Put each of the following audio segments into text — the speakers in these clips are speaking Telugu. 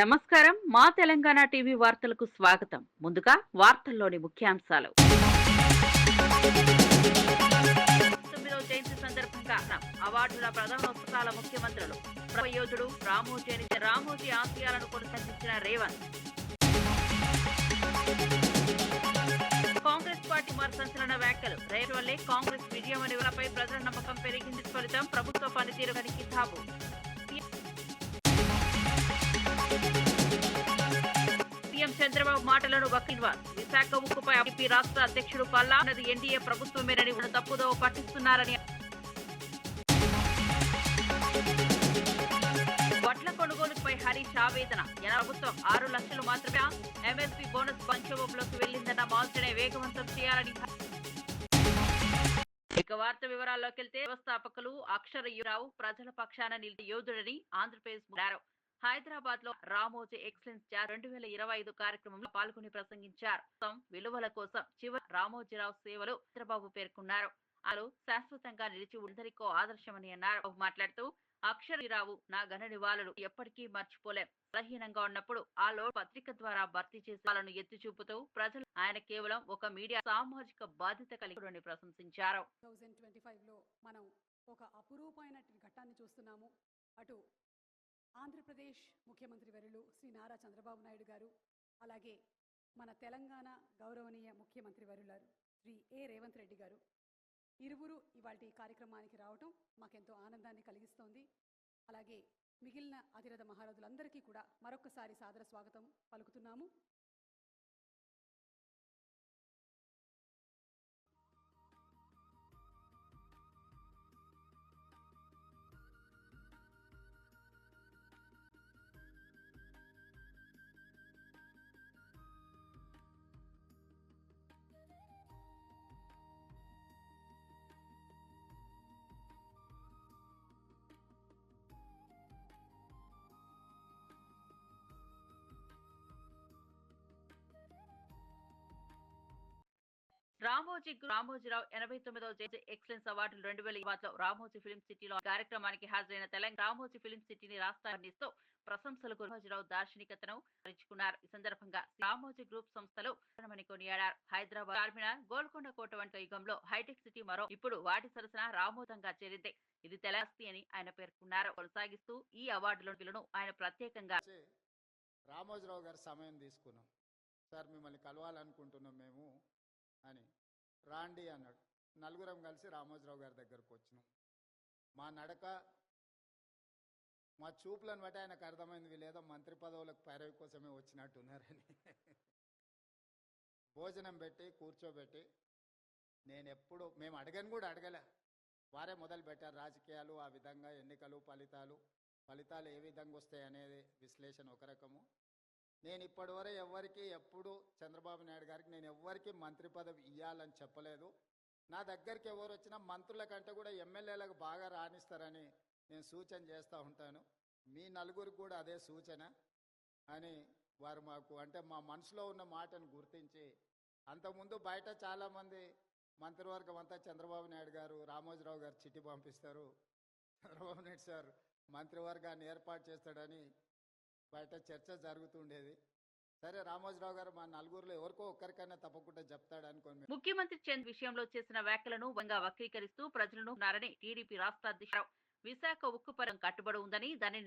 నమస్కారం. మా తెలంగాణ టీవీ వార్తలకు స్వాగతం. ముందుగా వార్తల్లోని ముఖ్యాంశాలు. తొమ్మిదవ జయంతి సందర్భంగా అవార్డుల ప్రధానోత్సవాల ముఖ్యమంత్రులు ప్రయోధుడు రామోజీ అని రామోజీ ఆశయాలను కొనసాగించిన రేవంత్. కాంగ్రెస్ పార్టీ మరి సంచలన వ్యాఖ్యలు రేపు వల్లే కాంగ్రెస్ విజయం అనే ప్రజల నమ్మకం పెరిగింది ఫలితం ప్రభుత్వ పనితీరు కనికి సీఎం చంద్రబాబు మాటలను వక్కిన్వాస్ విశాఖ ఉక్కుపై ఐపీ రాష్ట్ర అధ్యక్షుడు పల్లా అన్నది ఎన్డీఏ ప్రభుత్వమేనని ఉన్న తప్పుదో పట్టిస్తున్నారని వడ్ల కొనుగోలుపై హరీష్ ఆవేదన. ప్రభుత్వం ఆరు లక్షలు మాత్రమే ఎంఎస్పీ బోనస్ సంక్షోభంలోకి వెళ్ళిందన్న మార్చనే వేగవంతం చేయాలని ఇక వార్త వివరాల్లోకి వెళ్తే వ్యవస్థాపకులు అక్షర యురావు ప్రజల పక్షాన నిలిచిన యోధుడని ఆంధ్రప్రదేశ్ హైదరాబాద్లో రామోజీ ఎక్సలెన్స్ రెండు వేల ఇరవై ఐదు కార్యక్రమంలో పాల్గొని ప్రసంగించారు. విలువల కోసం చివరి రామోజీరావు సేవలు చంద్రబాబు పేర్కొన్నారు. అలు శాశ్వతంగా నిలిచి ఉందరికో ఆదర్శమని అన్నారు. బాబు మాట్లాడుతూ అక్షరరావు నా ఘన నివాళులు. ఎప్పటికీ మర్చిపోలేం. బలహీనంగా ఉన్నప్పుడు ఆ లో పత్రిక ద్వారా భర్తీ చేసే వాళ్ళను ఎత్తి చూపుతూ ప్రజలు ఆయన కేవలం ఒక మీడియా సామాజిక బాధ్యత కలిగి ప్రశంసించారు. మనం ఒక అపురూపమైన ఘట్టాన్ని చూస్తున్నాము. అటు ఆంధ్రప్రదేశ్ ముఖ్యమంత్రి వర్యులు శ్రీ నారా చంద్రబాబు నాయుడు గారు అలాగే మన తెలంగాణ గౌరవనీయ ముఖ్యమంత్రి వర్యులారు శ్రీ ఏ రేవంత్ రెడ్డి గారు. ఇరువురు ఇవాటి కార్యక్రమానికి రావటం మాకెంతో ఆనందాన్ని కలిగిస్తోంది. అలాగే మిగిలిన అతిరథ మహారథులందరికీ కూడా మరొక్కసారి సాదర స్వాగతం పలుకుతున్నాము. రామోజీ రామోజీరావు ఎనభై తొమ్మిదవ జయంతి ఎక్సలెన్స్ అవార్డులు రెండు వేల ఇరవైలో రామోజీ ఫిలిం సిటీలో కార్యక్రమానికి హాజరైన తెలంగాణ రామోజీ ఫిలిం సిటీని రాష్ట్రాన్నిస్తూ ప్రశంసలు రామోజీరావు దార్శనికతను స్మరించుకున్నారు ఈ సందర్భంగా రామోజీ గ్రూప్ సంస్థలు కొనియాడారు. హైదరాబాద్ చార్మినార్ గోల్కొండ కోట వంటి యుగంలో హైటెక్ సిటీ మరో ఇప్పుడు వాటి సరసన రామోదంగా చేరింది. ఇది తెలాస్తి అని ఆయన పేర్కొన్నారు. కొనసాగిస్తూ ఈ అవార్డులను ఆయన ప్రత్యేకంగా రామోజీరావు గారి సమయం తీసుకున్నాం. సార్ మిమ్మల్ని కలవాలనుకుంటున్నాం మేము అని రాండి అన్నాడు. నలుగురం కలిసి రామోజీరావు గారి దగ్గరకు వచ్చినాం. మా నడక మా చూపులను బట్టి ఆయనకు అర్థమైంది వీళ్ళేదో మంత్రి పదవులకు పైరవి కోసమే వచ్చినట్టున్నారని భోజనం పెట్టి కూర్చోబెట్టి నేను ఎప్పుడు మేము అడగను కూడా అడగలే. వారే మొదలు పెట్టారు రాజకీయాలు ఆ విధంగా ఎన్నికలు ఫలితాలు. ఫలితాలు ఏ విధంగా వస్తాయి అనేది విశ్లేషణ ఒక రకము. నేను ఇప్పటివరకు ఎవరికి ఎప్పుడు చంద్రబాబు నాయుడు గారికి నేను ఎవ్వరికి మంత్రి పదవి ఇవ్వాలని చెప్పలేదు. నా దగ్గరికి ఎవరు వచ్చినా మంత్రుల కంటే కూడా ఎమ్మెల్యేలకు బాగా రాణిస్తారని నేను సూచన చేస్తూ ఉంటాను. మీ నలుగురికి కూడా అదే సూచన అని వారు మాకు అంటే మా మనసులో ఉన్న మాటను గుర్తించి అంతకుముందు బయట చాలామంది మంత్రివర్గం అంతా చంద్రబాబు నాయుడు గారు రామోజీరావు గారు చిట్టి పంపిస్తారు. చంద్రబాబు నాయుడు సార్ మంత్రివర్గాన్ని ఏర్పాటు చేస్తాడని బయట చర్చ జరుగుతుండేది. సరే రామోజీరావు గారు మా నలుగురిలో ఎవరికో ఒక్కరికైనా తప్పకుండా చెప్తాడు అనుకోండి. ముఖ్యమంత్రి చంద్ విషయంలో చేసిన వ్యాఖ్యలను వంగా వక్రీకరిస్తూ ప్రజలను ఉన్నారని టీడీపీ రాష్ట్ర అధ్యక్షుడు విశాఖ ఉక్కు పరం కట్టుబడి ఉందని దానిని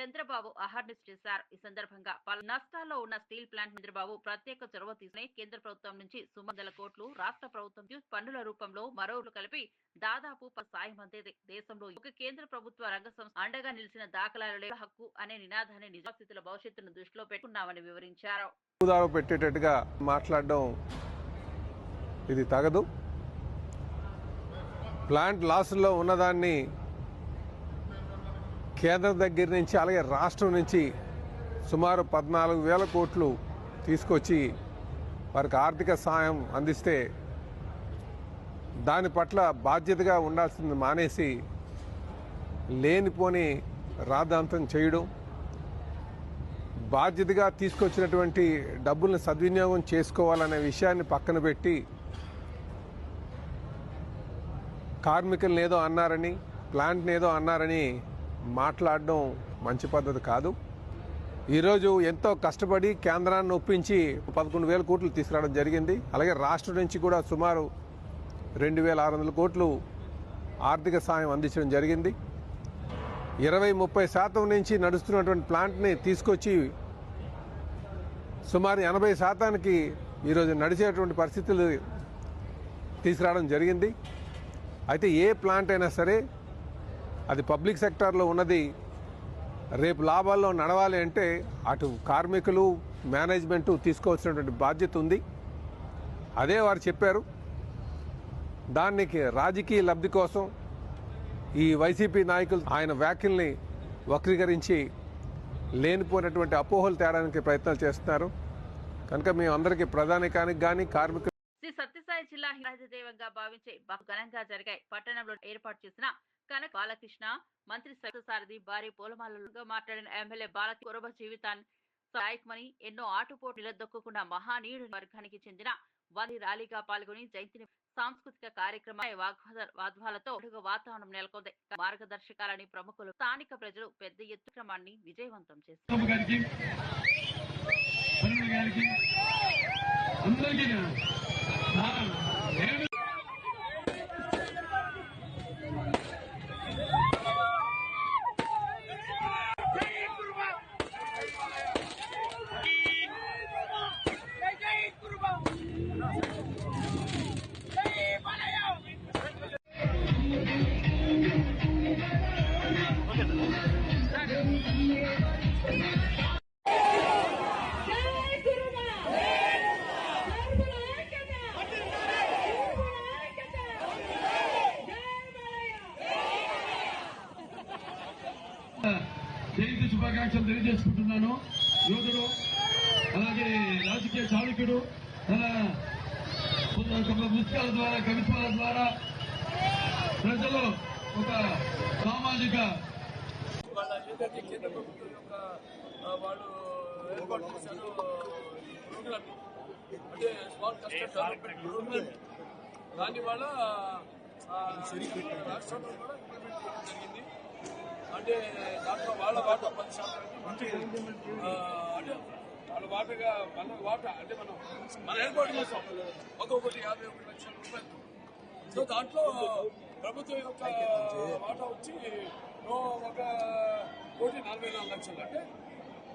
చంద్రబాబు అహర్నిస్ చేశారు. ఈ సందర్భంగా పలు నష్టాల్లో ఉన్న స్టీల్ ప్లాంట్ చంద్రబాబు ప్రత్యేక చొరవ తీసుకుని కేంద్ర ప్రభుత్వం నుంచి సుమందల కోట్లు రాష్ట్ర ప్రభుత్వం పన్నుల రూపంలో మరోలు కలిపి దాదాపు సాయం అందేది. దేశంలో ఒక కేంద్ర ప్రభుత్వ రంగ సంస్థ అండగా నిలిచిన దాఖలాలు హక్కు అనే నినాదాన్ని నిజాస్థితుల భవిష్యత్తును దృష్టిలో పెట్టుకున్నామని వివరించారు. పెట్టేటట్టుగా మాట్లాడడం ఇది తగదు. ప్లాంట్ లాసుల్లో ఉన్నదాన్ని కేంద్రం దగ్గర నుంచి అలాగే రాష్ట్రం నుంచి సుమారు పద్నాలుగు వేల కోట్లు తీసుకొచ్చి వారికి ఆర్థిక సాయం అందిస్తే దాని పట్ల బాధ్యతగా ఉండాల్సింది మానేసి లేనిపోని రాద్ధాంతం చేయడం బాధ్యతగా తీసుకొచ్చినటువంటి డబ్బుల్ని సద్వినియోగం చేసుకోవాలనే విషయాన్ని పక్కన పెట్టి కార్మికులను ఏదో అన్నారని ప్లాంట్ని ఏదో అన్నారని మాట్లాడడం మంచి పద్ధతి కాదు. ఈరోజు ఎంతో కష్టపడి కేంద్రాన్ని ఒప్పించి పదకొండు వేల కోట్లు తీసుకురావడం జరిగింది. అలాగే రాష్ట్రం నుంచి కూడా సుమారు రెండు వేల ఆరు వందల కోట్లు ఆర్థిక సాయం అందించడం జరిగింది. ఇరవై ముప్పై శాతం నుంచి నడుస్తున్నటువంటి ప్లాంట్ని తీసుకొచ్చి సుమారు ఎనభై శాతానికి ఈరోజు నడిచేటువంటి పరిస్థితులు తీసుకురావడం జరిగింది. అయితే ఏ ప్లాంట్ అయినా సరే అది పబ్లిక్ సెక్టార్లో ఉన్నది. రేపు లాభాల్లో నడవాలి అంటే అటు కార్మికులు మేనేజ్మెంట్ తీసుకోవాల్సినటువంటి బాధ్యత ఉంది. అదే వారు చెప్పారు. దానికి రాజకీయ లబ్ధి కోసం ఈ వైసీపీ నాయకులు ఆయన వ్యాఖ్యల్ని వక్రీకరించి లేనిపోయినటువంటి అపోహలు తేడానికి ప్రయత్నాలు చేస్తున్నారు. కనుక మేము అందరికీ ప్రధానికానికి కానీ కార్మిక శ్రీ సత్యసాయి జిల్లా హిరాజదేవంగా భావించే ఘనంగా జరిగాయి. పట్టణంలో ఏర్పాటు చేసిన కనక బాలకృష్ణ మంత్రి సారథి భారీ పూలమాలలుగా మాట్లాడిన ఎమ్మెల్యే బాలకి కురబ జీవితాన్ని సాయకమని ఎన్నో ఆటుపోటు నిలదొక్కున్న మహానీయుడు వర్గానికి చెందిన వారి ర్యాలీగా పాల్గొని జయంతిని సాంస్కృతిక కార్యక్రమ వాగ్వాద వాద్వాలతో వాతావరణం నెలకొంది. మార్గదర్శకాలని ప్రముఖులు స్థానిక ప్రజలు పెద్ద ఎత్తు క్రమాన్ని విజయవంతం చేశారు. అందరికీ దానివల్ల రాష్ట్రంలో కూడా ఇంప్లిమెంట్ చేయడం జరిగింది. అంటే దాంట్లో వాళ్ళ వాటా పది శాతం అంటే వాళ్ళ వాటగా మన వాటా అంటే మనం మన ఏర్పాటు చేస్తాం ఒక్కొక్కటి యాభై ఒక లక్షల రూపాయలు సో దాంట్లో ప్రభుత్వం యొక్క వాటా వచ్చి ఒక కోటి నలభై నాలుగు లక్షలు. అంటే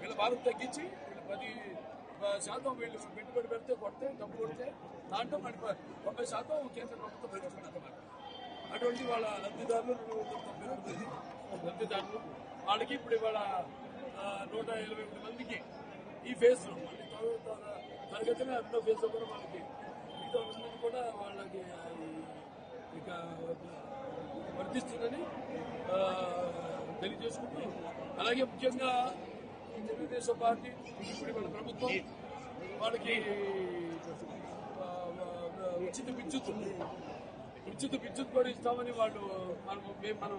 వీళ్ళ భారం తగ్గించి వీళ్ళు పది శాతం వీళ్ళు పెట్టుబడి పెడితే కొడితే డబ్బు కొడితే దాంట్లో మరి తొంభై శాతం కేంద్ర ప్రభుత్వం పెంచుతుంది అన్నమాట. అటువంటి వాళ్ళ లబ్ధిదారులు రెండు వందల తొంభై లబ్ధిదారులు. వాళ్ళకి ఇప్పుడు ఇవాళ నూట ఇరవై ఎనిమిది మందికి ఈ ఫేజ్లో మళ్ళీ త్వర- తరగతిన రెండో ఫేజ్లో కూడా వాళ్ళకి మిగతా వాళ్ళందరికీ కూడా వాళ్ళకి ఇక వర్తిస్తుందని తెలియజేసుకుంటూ అలాగే ముఖ్యంగా ఈ తెలుగుదేశం పార్టీ ఇప్పుడు మన ప్రభుత్వం వాళ్ళకి ఉచిత విద్యుత్ ఉచిత విద్యుత్ కూడా ఇస్తామని వాళ్ళు మనము మేము మనం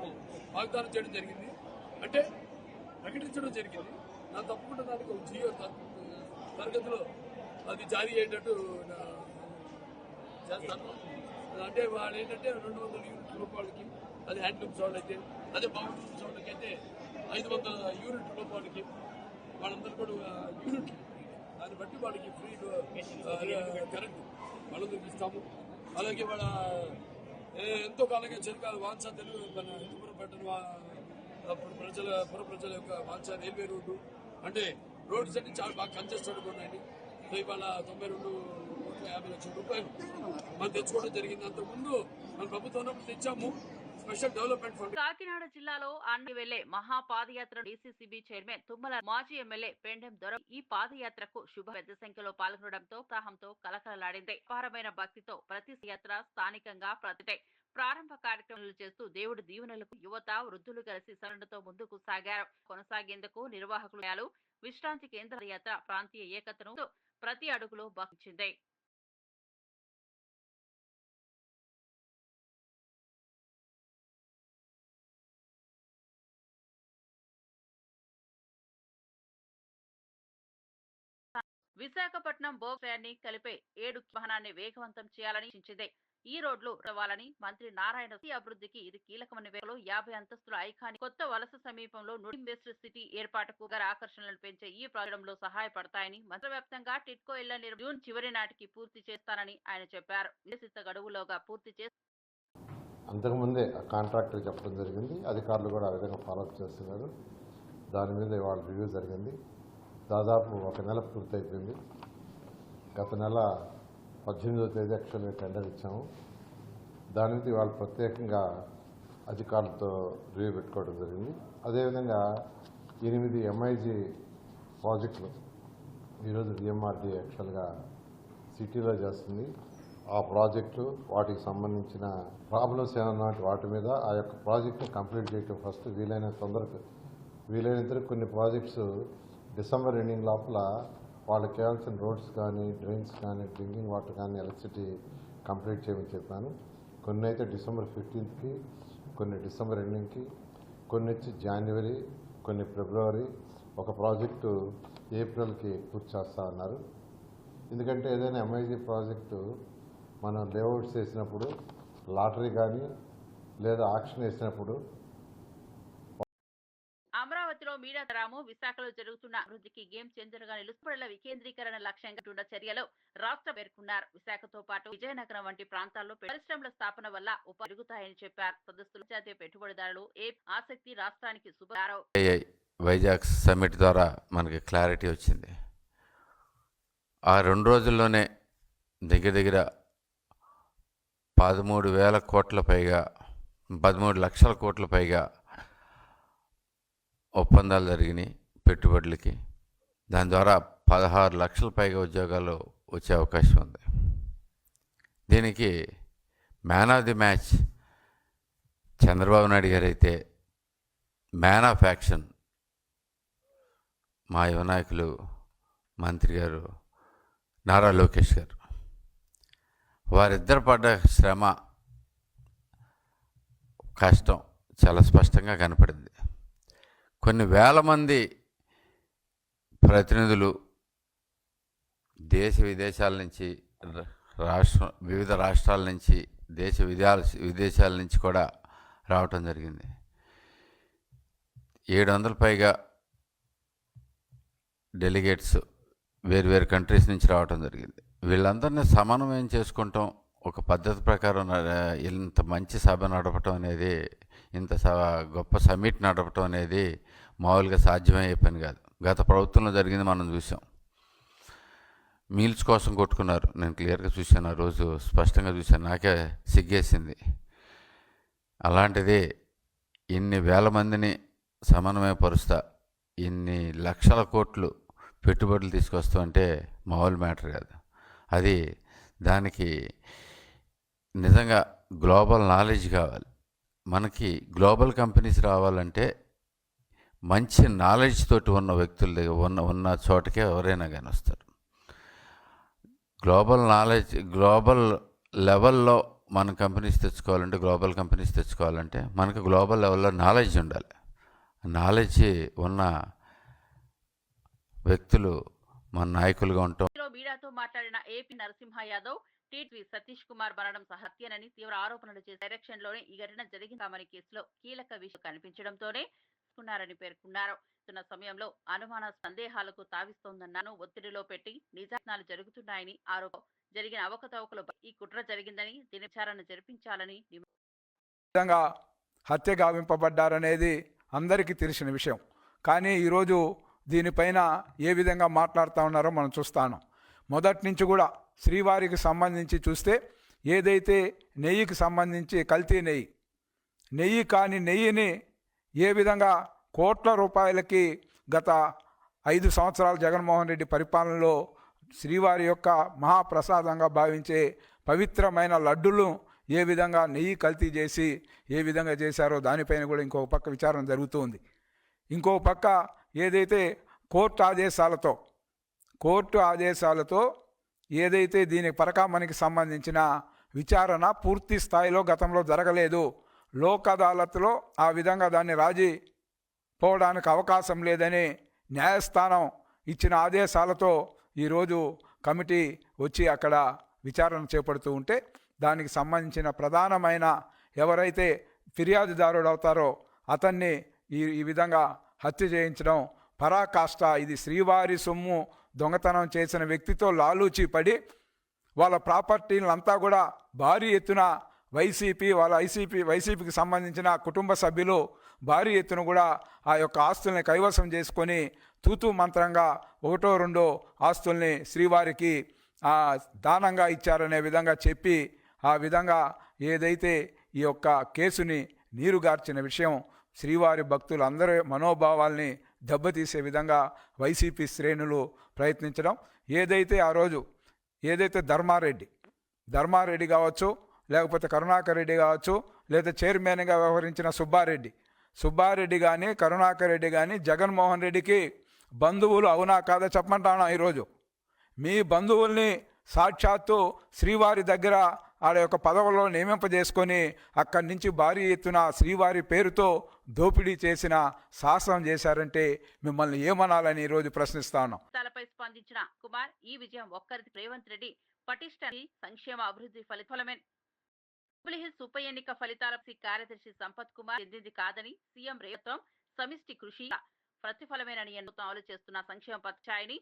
వాగ్దానం చేయడం జరిగింది. అంటే ప్రకటించడం జరిగింది. నా తప్పకుండా దానికి ఒక జియో తరగతిలో అది జారీ అయ్యేటట్టు చేస్తాను. అంటే వాళ్ళు ఏంటంటే రెండు వందల యూనిట్ రూపాయలకి అది హ్యాండ్లూమ్స్ వాళ్ళకి అదే బాగుంటుంది వాళ్ళకి అయితే ఐదు వందల యూనిట్ రూపాయలకి వాళ్ళందరూ కూడా యూనిట్ దాన్ని బట్టి వాళ్ళకి ఫ్రీ కరెంట్ వాళ్ళందరికి ఇస్తాము అలాగే వాళ్ళ ఎంతో కాలంగా చిరకాల వాంఛ తెలుగు మన హిందూపురం పట్టణ ప్రజల పుర ప్రజల యొక్క వాంఛ రైల్వే రోడ్డు. అంటే రోడ్స్ అన్ని చాలా బాగా కంజెస్టెడ్ ఉన్నాయండి సో ఇవాళ తొంభై రెండు కోట్ల యాభై లక్షల రూపాయలు. మనం తెచ్చుకోవడం జరిగింది. అంతకుముందు మన ప్రభుత్వం తెచ్చాము. Special development fund. కాకినాడ జిల్లాలో అన్ని వెళ్ళే మహా పాదయాత్ర డీసీసీబీ చైర్మన్ తుమ్మల మాజీ ఎమ్మెల్యే పెండెం దొర ఈ పాదయాత్రకు శుభ పెద్ద సంఖ్యలో పాల్గొనడంతో ఉత్సాహంతో కలకలలాడింది. అపారమైన భక్తితో ప్రతి యాత్ర స్థానికంగా ప్రతిటే ప్రారంభ కార్యక్రమాలు చేస్తూ దేవుడి దీవెనలకు యువత వృద్ధులు కలిసి సరణతో ముందుకు సాగారు. కొనసాగేందుకు నిర్వాహకులు విశ్రాంతి కేంద్ర యాత్ర ప్రాంతీయ ఏకతను ప్రతి అడుగులో భావించింది విశాఖపట్నం బోగ్యాన్ని కలిపే ఏడు వాహనాన్ని వేగవంతం చేయాలని సూచించింది. ఈ రోడ్లు రవాలని మంత్రి నారాయణ అభివృద్ధికి ఇది కీలకమని వేలో యాభై అంతస్తుల ఐకాని కొత్త వలస సమీపంలో ఇన్వెస్ట్ సిటీ ఏర్పాటుకు గల ఆకర్షణలు పెంచే ఈ ప్రాజెక్టులో సహాయపడతాయని మంత్రి వ్యాప్తంగా టిట్కో ఇళ్ళ నిర్మాణం జూన్ చివరి నాటికి పూర్తి చేస్తానని ఆయన చెప్పారు. నిర్దేశిత గడువులోగా పూర్తి చేసి అంతకుముందే కాంట్రాక్టర్ చెప్పడం జరిగింది. అధికారులు కూడా ఆ విధంగా ఫాలోఅప్ చేస్తున్నారు. దాని మీద ఇవాళ రివ్యూ జరిగింది. దాదాపు ఒక నెల పూర్తయిపోయింది. గత నెల పద్దెనిమిదో తేదీ యాక్చువల్గా టెండర్ ఇచ్చాము. దాని మీద ఇవాళ ప్రత్యేకంగా అధికారులతో రివ్యూ పెట్టుకోవడం జరిగింది. అదేవిధంగా ఎనిమిది ఎంఐజీ ప్రాజెక్టులు ఈరోజు డిఎంఆర్డీ యాక్చువల్గా సిటీలో చేస్తుంది. ఆ ప్రాజెక్టు వాటికి సంబంధించిన ప్రాబ్లమ్స్ ఏమన్నా వాటి మీద ఆ యొక్క ప్రాజెక్టును కంప్లీట్ చేయటం ఫస్ట్ వీలైన తొందరగా వీలైనంత కొన్ని ప్రాజెక్ట్స్ డిసెంబర్ ఎండింగ్ లోపల వాళ్ళకి కావాల్సిన రోడ్స్ కానీ డ్రైన్స్ కానీ డ్రింకింగ్ వాటర్ కానీ ఎలక్ట్రిసిటీ కంప్లీట్ చేయమని చెప్పాను. కొన్ని అయితే డిసెంబర్ ఫిఫ్టీన్త్కి కొన్ని డిసెంబర్ ఎండింగ్కి కొన్ని వచ్చి జనవరి కొన్ని ఫిబ్రవరి. ఒక ప్రాజెక్టు ఏప్రిల్కి పూర్తి చేస్తా ఉన్నారు ఎందుకంటే ఏదైనా ఎంఐజీ ప్రాజెక్టు మనం లేఅవుట్స్ వేసినప్పుడు లాటరీ కానీ లేదా ఆక్షన్ వేసినప్పుడు అమరావతిలో మీడియా రాము విశాఖలో జరుగుతున్న అభివృద్ధికి గేమ్ చేంజర్గా నిలుస్తుపడల వికేంద్రీకరణ లక్ష్యంగా ఉన్న చర్యలు రాష్ట్ర పేర్కొన్నారు. విశాఖతో పాటు విజయనగరం వంటి ప్రాంతాల్లో పరిశ్రమల స్థాపన వల్ల ఉప పెరుగుతాయని చెప్పారు. సదస్సులు జాతీయ పెట్టుబడిదారులు ఏ ఆసక్తి రాష్ట్రానికి శుభారావు వైజాగ్ సమ్మిట్ ద్వారా మనకి క్లారిటీ వచ్చింది. ఆ రెండు రోజుల్లోనే దగ్గర దగ్గర పదమూడు వేల కోట్ల పైగా పదమూడు లక్షల కోట్ల పైగా ఒప్పందాలు జరిగినాయి పెట్టుబడులకి. దాని ద్వారా పదహారు లక్షల పైగా ఉద్యోగాలు వచ్చే అవకాశం ఉంది. దీనికి man of the match Chandrababu Naidu గారు అయితే మ్యాన్ ఆఫ్ యాక్షన్ మా యువనాయకులు మంత్రి గారు నారా లోకేష్ గారు. వారిద్దరు పడ్డ శ్రమ కష్టం చాలా స్పష్టంగా కనపడింది. కొన్ని వేల మంది ప్రతినిధులు దేశ విదేశాల నుంచి రాష్ట్ర వివిధ రాష్ట్రాల నుంచి దేశ విదేశాల విదేశాల నుంచి కూడా రావటం జరిగింది. ఏడు వందల పైగా డెలిగేట్స్ వేరు వేరు కంట్రీస్ నుంచి రావటం జరిగింది. వీళ్ళందరినీ సమన్వయం చేసుకుంటాం. ఒక పద్ధతి ప్రకారం ఇంత మంచి సభ నడపటం అనేది ఇంత స గొప్ప సమిట్ నడపటం అనేది మామూలుగా సాధ్యమయ్యే పని కాదు. గత ప్రభుత్వంలో జరిగింది మనం చూసాం మీల్స్ కోసం కొట్టుకున్నారు. నేను క్లియర్గా చూశాను. ఆ రోజు స్పష్టంగా చూశాను. నాకే సిగ్గేసింది. అలాంటిది ఇన్ని వేల మందిని సమన్వయపరుస్తా ఇన్ని లక్షల కోట్లు పెట్టుబడులు తీసుకొస్తూ అంటే మామూలు మ్యాటర్ కాదు. అది దానికి నిజంగా గ్లోబల్ నాలెడ్జ్ కావాలి. మనకి గ్లోబల్ కంపెనీస్ రావాలంటే మంచి నాలెడ్జ్ తోటి ఉన్న వ్యక్తుల దగ్గర ఉన్న ఉన్న చోటకే ఎవరైనా కానీ వస్తారు. గ్లోబల్ నాలెడ్జ్ గ్లోబల్ లెవెల్లో మన కంపెనీస్ తెచ్చుకోవాలంటే గ్లోబల్ కంపెనీస్ తెచ్చుకోవాలంటే మనకు గ్లోబల్ లెవెల్లో నాలెడ్జ్ ఉండాలి. నాలెడ్జ్ ఉన్న వ్యక్తులు మన నాయకులుగా ఉంటాం. మీడియాతో మాట్లాడిన ఏపీ నరసింహ యాదవ్ టీటీ సతీష్ కుమార్ మరణం హత్యనని తీవ్ర ఆరోపణలు చేసి డైరెక్షన్లోనే ఈ ఘటన జరిగిందామని కేసులో కీలక విషయం కనిపించడంతోనే తీసుకున్నారని పేర్కొన్నారు. ఇస్తున్న సమయంలో అనుమాన సందేహాలకు తావిస్తోందన్నాను ఒత్తిడిలో పెట్టి నిజానాలు జరుగుతున్నాయని ఆరోపణ జరిగిన అవకతవకలపై ఈ కుట్ర జరిగిందని దీని విచారణ జరిపించాలని విధంగా హత్య గావింపబడ్డారనేది అందరికీ తెలిసిన విషయం. కానీ ఈరోజు దీనిపైన ఏ విధంగా మాట్లాడుతూ ఉన్నారో మనం చూస్తాను. మొదటి నుంచి కూడా శ్రీవారికి సంబంధించి చూస్తే ఏదైతే నెయ్యికి సంబంధించి కల్తీ నెయ్యి నెయ్యి కాని నెయ్యిని ఏ విధంగా కోట్ల రూపాయలకి గత ఐదు సంవత్సరాలు జగన్మోహన్ రెడ్డి పరిపాలనలో శ్రీవారి యొక్క మహాప్రసాదంగా భావించే పవిత్రమైన లడ్డులు ఏ విధంగా నెయ్యి కల్తీ చేసి ఏ విధంగా చేశారో దానిపైన కూడా ఇంకొక పక్క విచారణ జరుగుతుంది. ఇంకో పక్క ఏదైతే కోర్టు ఆదేశాలతో కోర్టు ఆదేశాలతో ఏదైతే దీని పరకామణికి సంబంధించిన విచారణ పూర్తి స్థాయిలో గతంలో జరగలేదు లోక్ అదాలత్లో ఆ విధంగా దాన్ని రాజీ పోవడానికి అవకాశం లేదని న్యాయస్థానం ఇచ్చిన ఆదేశాలతో ఈరోజు కమిటీ వచ్చి అక్కడ విచారణ చేపడుతూ ఉంటే దానికి సంబంధించిన ప్రధానమైన ఎవరైతే ఫిర్యాదుదారుడు అవుతారో అతన్ని ఈ ఈ విధంగా హత్య చేయించడం పరాకాష్ట. ఇది శ్రీవారి సొమ్ము దొంగతనం చేసిన వ్యక్తితో లాలూచి పడి వాళ్ళ ప్రాపర్టీలంతా కూడా భారీ ఎత్తున వైసీపీ వాళ్ళ ఐసీపీ వైసీపీకి సంబంధించిన కుటుంబ సభ్యులు భారీ ఎత్తున కూడా ఆ యొక్క ఆస్తుల్ని కైవసం చేసుకొని తూతూ మంత్రంగా ఒకటో రెండో ఆస్తుల్ని శ్రీవారికి ఆ, దానంగా ఇచ్చారనే విధంగా చెప్పి ఆ విధంగా ఏదైతే ఈ యొక్క కేసుని నీరుగార్చిన విషయం శ్రీవారి భక్తులందరి మనోభావాల్ని దెబ్బతీసే విధంగా వైసీపీ శ్రేణులు ప్రయత్నించడం. ఏదైతే ఆ రోజు ఏదైతే ధర్మారెడ్డి ధర్మారెడ్డి కావచ్చు లేకపోతే కరుణాకర్ రెడ్డి కావచ్చు లేదా చైర్మన్గా వ్యవహరించిన సుబ్బారెడ్డి సుబ్బారెడ్డి కానీ కరుణాకర్ రెడ్డి కానీ జగన్మోహన్ రెడ్డికి బంధువులు అవునా కాదా చెప్పమంటాను ఈరోజు? మీ బంధువుల్ని సాక్షాత్తు శ్రీవారి దగ్గర ఆడ యొక్క పదవుల్లో నియమింపజేసుకొని అక్కడి నుంచి భారీ ఎత్తున శ్రీవారి పేరుతో దోపిడీ చేసిన సాహసం చేశారంటే మిమ్మల్ని ఏమనాలని ఈరోజు ప్రశ్నిస్తాను తలపై స్పందించిన కుమార్ ఈ విజయం ఒక్కరిది రేవంత్ రెడ్డి పటిష్ట సంక్షేమ అభివృద్ధి ఫలితమే జూబ్లీహిల్స్ ఉప ఎన్నిక ఫలితాల కార్యదర్శి సంపత్ కుమార్ చెందింది కాదని సీఎం రేవంత్ సమిష్టి కృషి ప్రతిఫలమేనని ఎన్నో అమలు చేస్తున్న సంక్షేమ పథకాయని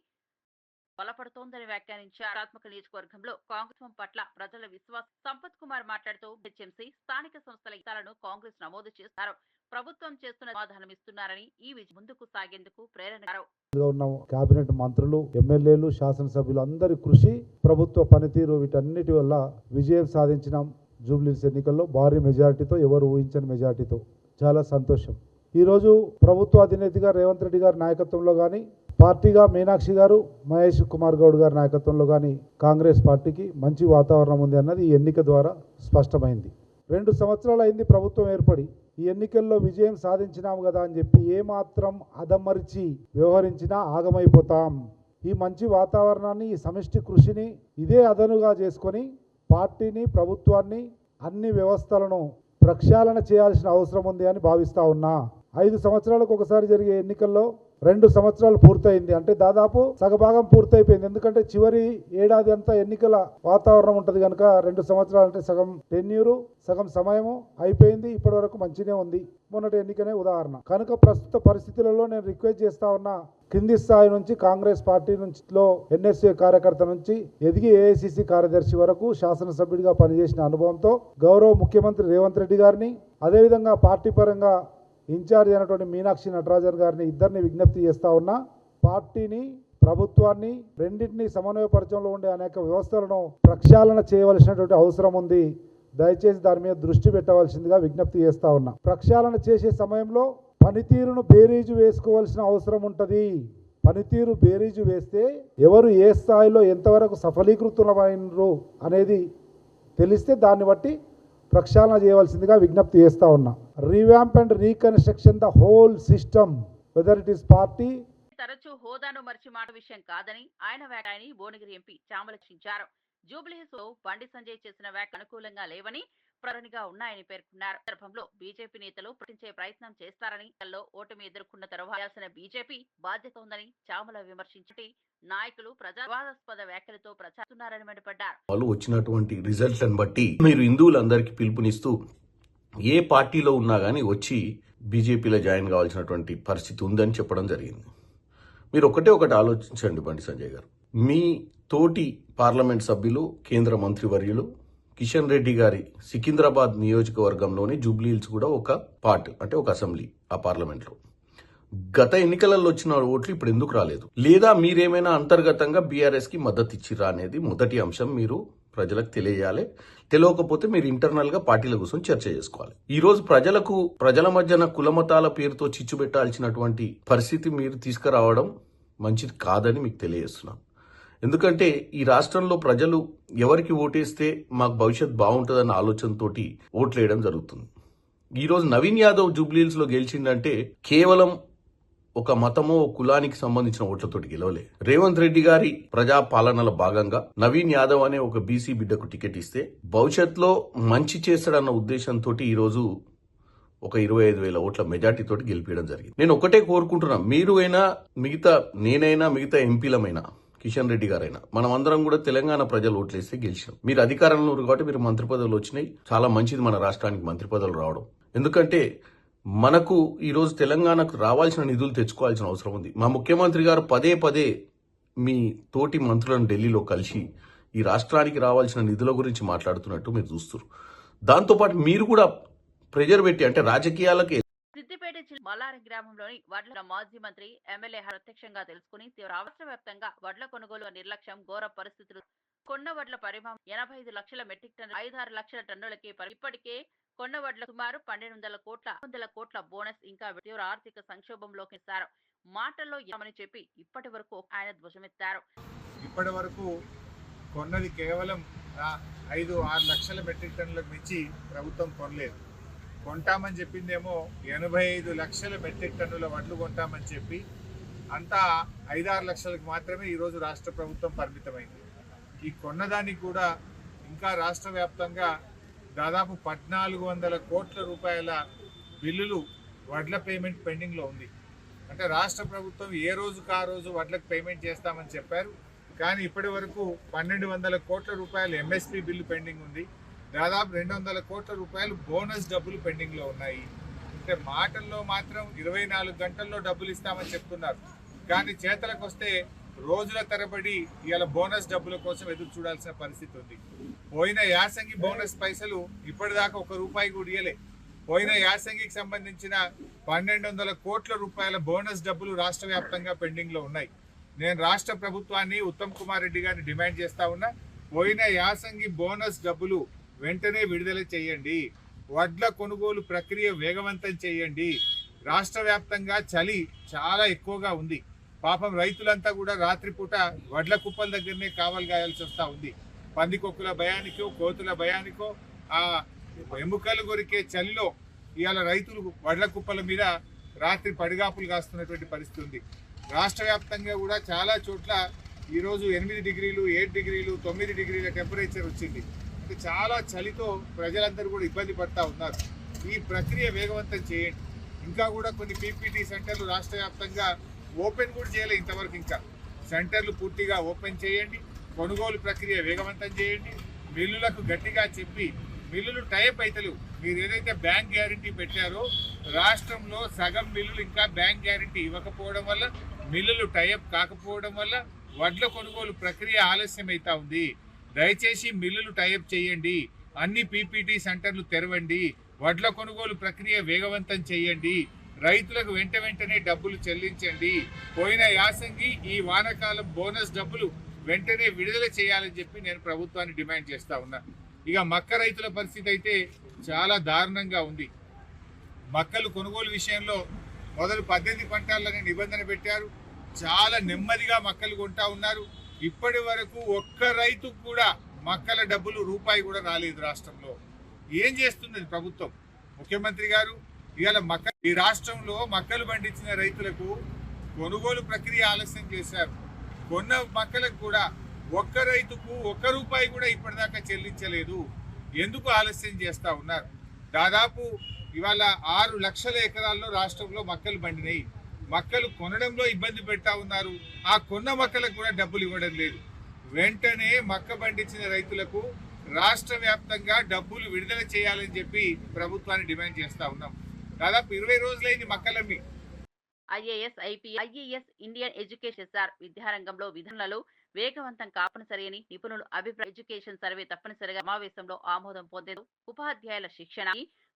బలపడుతోందని వ్యాఖ్యానించారు. ఆత్మక నియోజకవర్గంలో కాంగ్రెస్ పట్ల ప్రజల విశ్వాసం సంపత్ కుమార్ మాట్లాడుతూ హెచ్ఎంసీ స్థానిక సంస్థల హితాలను కాంగ్రెస్ నమోదు చేస్తారు. ప్రభుత్వం చేస్తున్న సమాధానం ఇస్తున్నారని ఈ విజయం ముందుకు సాగేందుకు ప్రేరణ ఉన్న కేబినెట్ మంత్రులు ఎమ్మెల్యేలు శాసనసభ్యులు అందరి కృషి ప్రభుత్వ పనితీరు వీటన్నిటి వల్ల విజయం సాధించినాం జూబ్లీస్ ఎన్నికల్లో భారీ మెజారిటీతో ఎవరు ఊహించని మెజారిటీతో. చాలా సంతోషం. ఈరోజు ప్రభుత్వ అధినేతగా రేవంత్ రెడ్డి గారి నాయకత్వంలో కానీ పార్టీగా మీనాక్షి గారు మహేష్ కుమార్ గౌడ్ గారి నాయకత్వంలో కానీ కాంగ్రెస్ పార్టీకి మంచి వాతావరణం ఉంది అన్నది ఈ ఎన్నిక ద్వారా స్పష్టమైంది. రెండు సంవత్సరాలు అయింది ప్రభుత్వం ఏర్పడి ఈ ఎన్నికల్లో విజయం సాధించినాము కదా అని చెప్పి ఏమాత్రం అదమరిచి వ్యవహరించినా ఆగమైపోతాం. ఈ మంచి వాతావరణాన్ని ఈ సమిష్టి కృషిని ఇదే అదనుగా చేసుకొని పార్టీని ప్రభుత్వాన్ని అన్ని వ్యవస్థలను ప్రక్షాళన చేయాల్సిన అవసరం ఉంది అని భావిస్తా ఉన్నా. ఐదు సంవత్సరాలకు ఒకసారి జరిగే ఎన్నికల్లో రెండు సంవత్సరాలు పూర్తయింది. అంటే దాదాపు సగభాగం పూర్తయిపోయింది. ఎందుకంటే చివరి ఏడాది అంతా ఎన్నికల వాతావరణం ఉంటుంది కనుక రెండు సంవత్సరాలు అంటే సగం టెన్యూరు సగం సమయము అయిపోయింది. ఇప్పటి వరకు మంచినే ఉంది. మొన్నటి ఎన్నికనే ఉదాహరణ. కనుక ప్రస్తుత పరిస్థితులలో నేను రిక్వెస్ట్ చేస్తా ఉన్నా కింది స్థాయి నుంచి కాంగ్రెస్ పార్టీ నుంచిలో ఎన్ఎస్ఏ కార్యకర్త నుంచి ఎదిగి ఏఐసిసి కార్యదర్శి వరకు శాసనసభ్యుడిగా పనిచేసిన అనుభవంతో గౌరవ ముఖ్యమంత్రి రేవంత్ రెడ్డి గారిని అదేవిధంగా పార్టీ పరంగా ఇన్ఛార్జ్ అయినటువంటి మీనాక్షి నటరాజన్ గారిని ఇద్దరిని విజ్ఞప్తి చేస్తా ఉన్నా పార్టీని ప్రభుత్వాన్ని రెండింటినీ సమన్వయపరచంలో ఉండే అనేక వ్యవస్థలను ప్రక్షాళన చేయవలసినటువంటి అవసరం ఉంది. దయచేసి దాని మీద దృష్టి పెట్టవలసిందిగా విజ్ఞప్తి చేస్తూ ఉన్నా. ప్రక్షాళన చేసే సమయంలో పనితీరును బేరీజు వేసుకోవాల్సిన అవసరం ఉంటుంది. పనితీరు బేరీజు వేస్తే ఎవరు ఏ స్థాయిలో ఎంతవరకు సఫలీకృతులమైనరు అనేది తెలిస్తే దాన్ని బట్టి ప్రక్షాళన చేయవలసిందిగా విజ్ఞప్తి చేస్తా ఉన్నా. Revamp and reconstruction the whole system whether it is party తరచూ హోదాను మరిచి మాట విషయం కాదని ఆయన వ్యాఖ్యని భువనగిరి ఎంపీ చామలక్షించారు జూబ్లీహిల్స్ బండి సంజయ్ చేసిన వ్యాఖ్య అనుకూలంగా లేవని ప్రణిగా ఉన్నాయని పేర్కొన్నారు. సందర్భంలో బీజేపీ నేతలు ప్రకటించే ప్రయత్నం చేస్తారని ఓటమి ఎదుర్కొన్న తర్వాత బీజేపీ బాధ్యత ఉందని చామల విమర్శించి నాయకులు ప్రజావాదాస్పద వ్యాఖ్యలతో ప్రచారిస్తున్నారని మండిపడ్డారు. వాళ్ళు వచ్చినటువంటి రిజల్ట్లను బట్టి మీరు హిందువులందరికీ పిలుపునిస్తూ ఏ పార్టీలో ఉన్నా కానీ వచ్చి బీజేపీలో జాయిన్ కావాల్సినటువంటి పరిస్థితి ఉందని చెప్పడం జరిగింది. మీరు ఒకటే ఒకటి ఆలోచించండి బండి సంజయ్ గారు. మీ తోటి పార్లమెంట్ సభ్యులు కేంద్ర మంత్రివర్యులు కిషన్ రెడ్డి గారి సికింద్రాబాద్ నియోజకవర్గంలోని జూబ్లీహిల్స్ కూడా ఒక పార్ట్ అంటే ఒక అసెంబ్లీ ఆ పార్లమెంట్లో. గత ఎన్నికలలో వచ్చిన ఓట్లు ఇప్పుడు ఎందుకు రాలేదు? లేదా మీరేమైనా అంతర్గతంగా బీఆర్ఎస్కి మద్దతు ఇచ్చిరా అనేది మొదటి అంశం మీరు ప్రజలకు తెలియజేయాలి తెలియకపోతే మీరు ఇంటర్నల్గా పార్టీల కోసం చర్చ చేసుకోవాలి. ఈ రోజు ప్రజలకు ప్రజల మధ్యన కులమతాల పేరుతో చిచ్చు పెట్టాల్సినటువంటి పరిస్థితి మీరు తీసుకురావడం మంచిది కాదని మీకు తెలియజేస్తున్నాను. ఎందుకంటే ఈ రాష్ట్రంలో ప్రజలు ఎవరికి ఓటేస్తే మాకు భవిష్యత్ బాగుంటుందన్న ఆలోచనతోటి ఓట్లేయడం జరుగుతుంది. ఈరోజు నవీన్ యాదవ్ జూబ్లీల్స్లో గెలిచిందంటే కేవలం ఒక మతమో కులానికి సంబంధించిన ఓట్లతోటి గెలవలే. రేవంత్ రెడ్డి గారి ప్రజా పాలనలో భాగంగా నవీన్ యాదవ్ అనే ఒక బీసీ బిడ్డకు టికెట్ ఇస్తే భవిష్యత్తులో మంచి చేస్తాడన్న ఉద్దేశంతో ఈరోజు ఒక ఇరవై ఐదు వేల ఓట్ల మెజార్టీతో గెలిపించడం జరిగింది. నేను ఒకటే కోరుకుంటున్నా మీరు అయినా మిగతా నేనైనా మిగతా ఎంపీలమైనా కిషన్ రెడ్డి గారైనా. మనం అందరం కూడా తెలంగాణ ప్రజలు ఓట్లేస్తే గెలిచాం. మీరు అధికారంలో ఉన్నారు కాబట్టి మీరు మంత్రి పదవులు వచ్చినాయి. చాలా మంచిది మన రాష్ట్రానికి మంత్రి పదవులు రావడం. ఎందుకంటే మనకు ఈరోజు తెలంగాణకు రావాల్సిన నిధులు తెచ్చుకోవాల్సిన అవసరం ఉంది. మా ముఖ్యమంత్రి గారు పదే పదే మీ తోటి మంత్రులను ఢిల్లీలో కలిసి ఈ రాష్ట్రానికి రావాల్సిన నిధుల గురించి మాట్లాడుతున్నట్టు మీరు చూస్తున్నారు. దాంతోపాటు మీరు కూడా ప్రెజర్ పెట్టి అంటే రాజకీయాలకే సిద్దిపేట జిల్లా మల్లారం గ్రామంలోని వడ్ల మాజీ మంత్రి ఎమ్మెల్యే ప్రత్యక్షంగా తెలుసుకుని తీవ్ర రాష్ట్ర వ్యాప్తంగా వడ్ల కొనుగోలు నిర్లక్ష్యం ఘోర పరిస్థితులు కొన్న వడ్ల పరిమాణం ఎనభై ఐదు లక్షల మెట్రిక్ టన్ను ఐదారు లక్షల టన్నులకి ఇప్పటికే కొన్న వడ్ల సుమారు పన్నెండు వందల కోట్ల వందల కోట్ల బోనస్ ఇంకా తీవ్ర ఆర్థిక సంక్షోభంలోకి సారు. మాటల్లో ఏమని చెప్పి ఇప్పటి వరకు ఆయన ధ్వజమెత్తారు. ఇప్పటి వరకు కొన్నది కేవలం ఐదు ఆరు లక్షల మెట్రిక్ టన్నులకు మించి ప్రభుత్వం కొనలేదు. కొంటామని చెప్పిందేమో ఎనభై ఐదు లక్షల మెట్రిక్ టన్నుల వడ్లు కొంటామని చెప్పి అంతా ఐదారు లక్షలకు మాత్రమే ఈరోజు రాష్ట్ర ప్రభుత్వం పరిమితమైంది. ఈ కొన్నదానికి కూడా ఇంకా రాష్ట్ర వ్యాప్తంగా దాదాపు పద్నాలుగు వందల కోట్ల రూపాయల బిల్లులు వడ్ల పేమెంట్ పెండింగ్లో ఉంది. అంటే రాష్ట్ర ప్రభుత్వం ఏ రోజుకు ఆ రోజు వడ్లకు పేమెంట్ చేస్తామని చెప్పారు. కానీ ఇప్పటి వరకు పన్నెండు వందల కోట్ల రూపాయలు ఎంఎస్పి బిల్లు పెండింగ్ ఉంది. దాదాపు రెండు వందల కోట్ల రూపాయలు బోనస్ డబ్బులు పెండింగ్లో ఉన్నాయి. అంటే మాటల్లో మాత్రం ఇరవై నాలుగు గంటల్లో డబ్బులు ఇస్తామని చెప్తున్నారు. కానీ చేతలకు వస్తే రోజుల తరబడి ఇవాళ బోనస్ డబ్బుల కోసం ఎదురు చూడాల్సిన పరిస్థితి ఉంది. పోయిన యాసంగి బోనస్ పైసలు ఇప్పటిదాకా ఒక రూపాయి కూడా ఇయ్యలే. పోయిన యాసంగికి సంబంధించిన పన్నెండు వందల కోట్ల రూపాయల బోనస్ డబ్బులు రాష్ట్ర వ్యాప్తంగా పెండింగ్లో ఉన్నాయి. నేను రాష్ట్ర ప్రభుత్వాన్ని ఉత్తమ్ కుమార్ రెడ్డి గారిని డిమాండ్ చేస్తా ఉన్నా పోయిన యాసంగి బోనస్ డబ్బులు వెంటనే విడుదల చేయండి. వడ్ల కొనుగోలు ప్రక్రియ వేగవంతం చేయండి. రాష్ట్ర వ్యాప్తంగా చలి చాలా ఎక్కువగా ఉంది. పాపం రైతులంతా కూడా రాత్రిపూట వడ్ల కుప్పల దగ్గరనే కావలి గాయాల్సి వస్తూ ఉంది. పందికొక్కుల భయానికో కోతుల భయానికో ఆ ఎముకలు కొరికే చలిలో ఇవాళ రైతులు వడ్ల కుప్పల మీద రాత్రి పడిగాపులు కాస్తున్నటువంటి పరిస్థితి ఉంది. రాష్ట్ర వ్యాప్తంగా కూడా చాలా చోట్ల ఈరోజు ఎనిమిది డిగ్రీలు ఏడు డిగ్రీలు తొమ్మిది డిగ్రీల టెంపరేచర్ వచ్చింది. చాలా చలితో ప్రజలందరూ కూడా ఇబ్బంది పడతా ఉన్నారు. ఈ ప్రక్రియ వేగవంతం చేయండి. ఇంకా కూడా కొన్ని పీపీటీ సెంటర్లు రాష్ట్ర వ్యాప్తంగా ఓపెన్ కూడా చేయలేదు ఇంతవరకు ఇంకా. సెంటర్లు పూర్తిగా ఓపెన్ చేయండి. కొనుగోలు ప్రక్రియ వేగవంతం చేయండి. మిల్లులకు గట్టిగా చెప్పి మిల్లులు టైప్ అవుతలు మీరు ఏదైతే బ్యాంక్ గ్యారంటీ పెట్టారో రాష్ట్రంలో సగం మిల్లులు ఇంకా బ్యాంక్ గ్యారంటీ ఇవ్వకపోవడం వల్ల మిల్లులు టైప్ కాకపోవడం వల్ల వడ్ల కొనుగోలు ప్రక్రియ ఆలస్యం అవుతా ఉంది. దయచేసి మిల్లులు టైప్ చేయండి. అన్ని పీపీటీ సెంటర్లు తెరవండి. వడ్ల కొనుగోలు ప్రక్రియ వేగవంతం చేయండి. రైతులకు వెంట వెంటనే డబ్బులు చెల్లించండి. పోయిన యాసంగి ఈ వానకాలం బోనస్ డబ్బులు వెంటనే విడుదల చేయాలని చెప్పి నేను ప్రభుత్వాన్ని డిమాండ్ చేస్తా ఉన్నా. ఇక మక్క రైతుల పరిస్థితి అయితే చాలా దారుణంగా ఉంది. మక్కలు కొనుగోలు విషయంలో మొదలు పద్దెనిమిది పంటలని నిబంధన పెట్టారు. చాలా నెమ్మదిగా మక్కలు కొంటా ఉన్నారు. ఇప్పటి వరకు ఒక్క రైతు కూడా మక్కల డబ్బులు రూపాయి కూడా రాలేదు రాష్ట్రంలో. ఏం చేస్తున్నది ప్రభుత్వం? ముఖ్యమంత్రి గారు ఇవాళ మక్క ఈ రాష్ట్రంలో మక్కలు పండించిన రైతులకు కొనుగోలు ప్రక్రియ ఆలస్యం చేశారు. కొన్న మక్కలకు కూడా ఒక్క రైతుకు ఒక్క రూపాయి కూడా ఇప్పటిదాకా చెల్లించలేదు. ఎందుకు ఆలస్యం చేస్తూ ఉన్నారు? దాదాపు ఇవాళ ఆరు లక్షల ఎకరాల్లో రాష్ట్రంలో మక్కలు పండినాయి. మక్కలు కొనడంలో ఇబ్బంది పెడతా ఉన్నారు. ఆ కొన్న మొక్కలకు కూడా డబ్బులు ఇవ్వడం లేదు. వెంటనే మక్క పండించిన రైతులకు రాష్ట్ర వ్యాప్తంగా డబ్బులు విడుదల చేయాలని చెప్పి ప్రభుత్వాన్ని డిమాండ్ చేస్తా ఉన్నాం. దాదాపు ఇరవై రోజులైంది మొక్కలమ్మి. IAS IP IAS Indian education sir విద్యారంగంలో విధులలో వేగవంతం కాపనిసరి అని నిపుణులు అభిప్రాయ ఎడ్యుకేషన్ సర్వే తప్పనిసరిగా సమావేశంలో ఆమోదం పొందేందుకు ఉపాధ్యాయుల శిక్షణ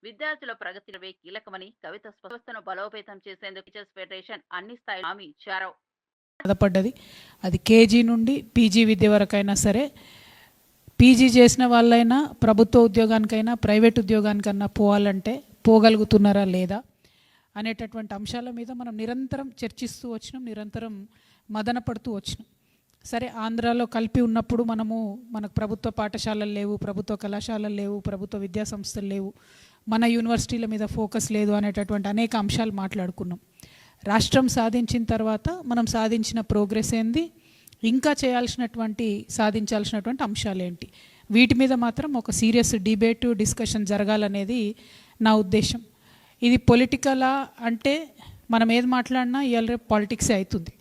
విద్యార్థుల ప్రగతి కీలకమని కవిత స్వస్థను బలోపేతం చేసేందుకు టీచర్స్ ఫెడరేషన్ అన్ని స్థాయిలో హామీ ఇచ్చారు. బాధపడ్డది. అది కేజీ నుండి పీజీ విద్య వరకైనా సరే పీజీ చేసిన వాళ్ళైనా ప్రభుత్వ ఉద్యోగానికైనా ప్రైవేట్ ఉద్యోగానికన్నా పోవాలంటే పోగలుగుతున్నారా లేదా అనేటటువంటి అంశాల మీద మనం నిరంతరం చర్చిస్తూ వచ్చినాం నిరంతరం మదన పడుతూ వచ్చినాం. సరే ఆంధ్రాలో కలిపి ఉన్నప్పుడు మనము మనకు ప్రభుత్వ పాఠశాలలు లేవు ప్రభుత్వ కళాశాలలు లేవు ప్రభుత్వ విద్యా సంస్థలు లేవు మన యూనివర్సిటీల మీద ఫోకస్ లేదు అనేటటువంటి అనేక అంశాలు మాట్లాడుకున్నాం. రాష్ట్రం సాధించిన తర్వాత మనం సాధించిన ప్రోగ్రెస్ ఏంది? ఇంకా చేయాల్సినటువంటి సాధించాల్సినటువంటి అంశాలు ఏంటి? వీటి మీద మాత్రం ఒక సీరియస్ డిబేట్ డిస్కషన్ జరగాలనేది నా ఉద్దేశం. ఇది పొలిటికలా అంటే మనం ఏది మాట్లాడినా ఇవాళ రేపు పాలిటిక్సే అవుతుంది.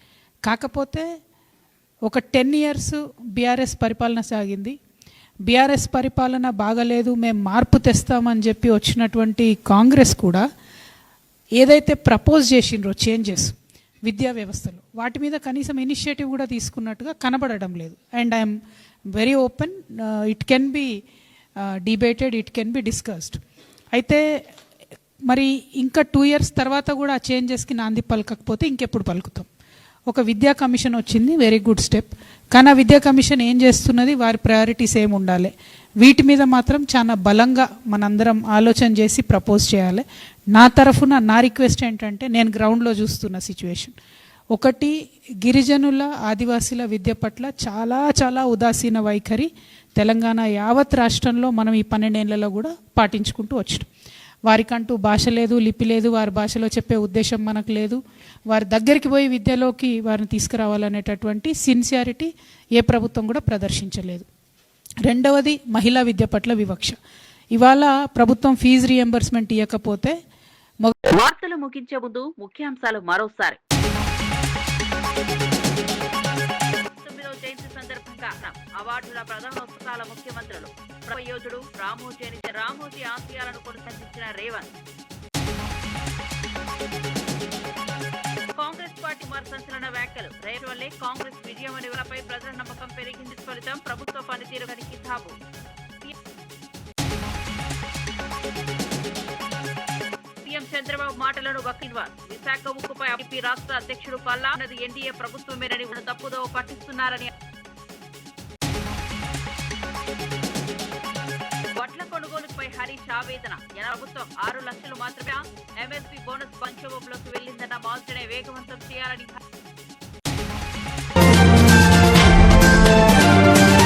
కాకపోతే ఒక టెన్ ఇయర్స్ బీఆర్ఎస్ పరిపాలన సాగింది. బీఆర్ఎస్ పరిపాలన బాగలేదు మేము మార్పు తెస్తామని చెప్పి వచ్చినటువంటి కాంగ్రెస్ కూడా ఏదైతే ప్రపోజ్ చేసిండ్రో చేంజెస్ విద్యా వ్యవస్థలో వాటి మీద కనీసం ఇనిషియేటివ్ కూడా తీసుకున్నట్టుగా కనబడడం లేదు. And I'm very open it can be debated it can be discussed అయితే మరి ఇంకా టూ ఇయర్స్ తర్వాత కూడా ఆ చేంజెస్కి నాంది పలకకపోతే ఇంకెప్పుడు పలుకుతాం. ఒక విద్యా కమిషన్ వచ్చింది వెరీ గుడ్ స్టెప్ కానీ ఆ విద్యా కమిషన్ ఏం చేస్తున్నది? వారి ప్రయారిటీస్ ఏమి ఉండాలి? వీటి మీద మాత్రం చాలా బలంగా మనందరం ఆలోచన చేసి ప్రపోజ్ చేయాలి. నా తరఫున నా రిక్వెస్ట్ ఏంటంటే నేను గ్రౌండ్లో చూస్తున్న సిచ్యువేషన్ ఒకటి గిరిజనుల ఆదివాసీల విద్య పట్ల చాలా చాలా ఉదాసీన వైఖరి తెలంగాణ యావత్ రాష్ట్రంలో మనం ఈ పన్నెండేళ్ళలో కూడా పాటించుకుంటూ వచ్చినాం. వారికంటూ భాష లేదు లిపి లేదు వారి భాషలో చెప్పే ఉద్దేశం మనకు లేదు. వారి దగ్గరికి పోయి విద్యలోకి వారిని తీసుకురావాలనేటటువంటి సిన్సియారిటీ ఏ ప్రభుత్వం కూడా ప్రదర్శించలేదు. రెండవది మహిళా విద్య పట్ల వివక్ష. ఇవాళ ప్రభుత్వం ఫీజు రియంబర్స్మెంట్ ఇవ్వకపోతే వార్తలు ముగించే ముందు ముఖ్యాంశాలు మరోసారి. జయంతి సందర్భంగా అవార్డుల ప్రధానోత్సవాల ముఖ్యమంత్రులు ప్రయోజుడు రామోజీ రామోజీ ఆశయాలను కొనసాగించిన రేవంత్. కాంగ్రెస్ పార్టీ సంచలన వ్యాఖ్యలు. రైతు వల్లే కాంగ్రెస్ విజయం అనే ప్రజల నమ్మకం పెరిగింది ఫలితం ప్రభుత్వ పనితీరు కనికి తాపు సీఎం చంద్రబాబు మాటలను వక్కిన్వార్ విశాఖ ఉక్కుపై ఐపీ రాష్ట్ర అధ్యక్షుడు పల్లా అన్నది ఎన్డీఏ ప్రభుత్వమేనని తప్పుదో పట్టిస్తున్నారని కొనుగోలుపై హరీష్ జన ప్రభుత్వం ఆరు లక్షలు మాత్రమే. ఎంఎస్పీ బోనస్ పంచోబులోకి వెళ్ళిందన్న మాల్చనే వేగవంతం చేయాలని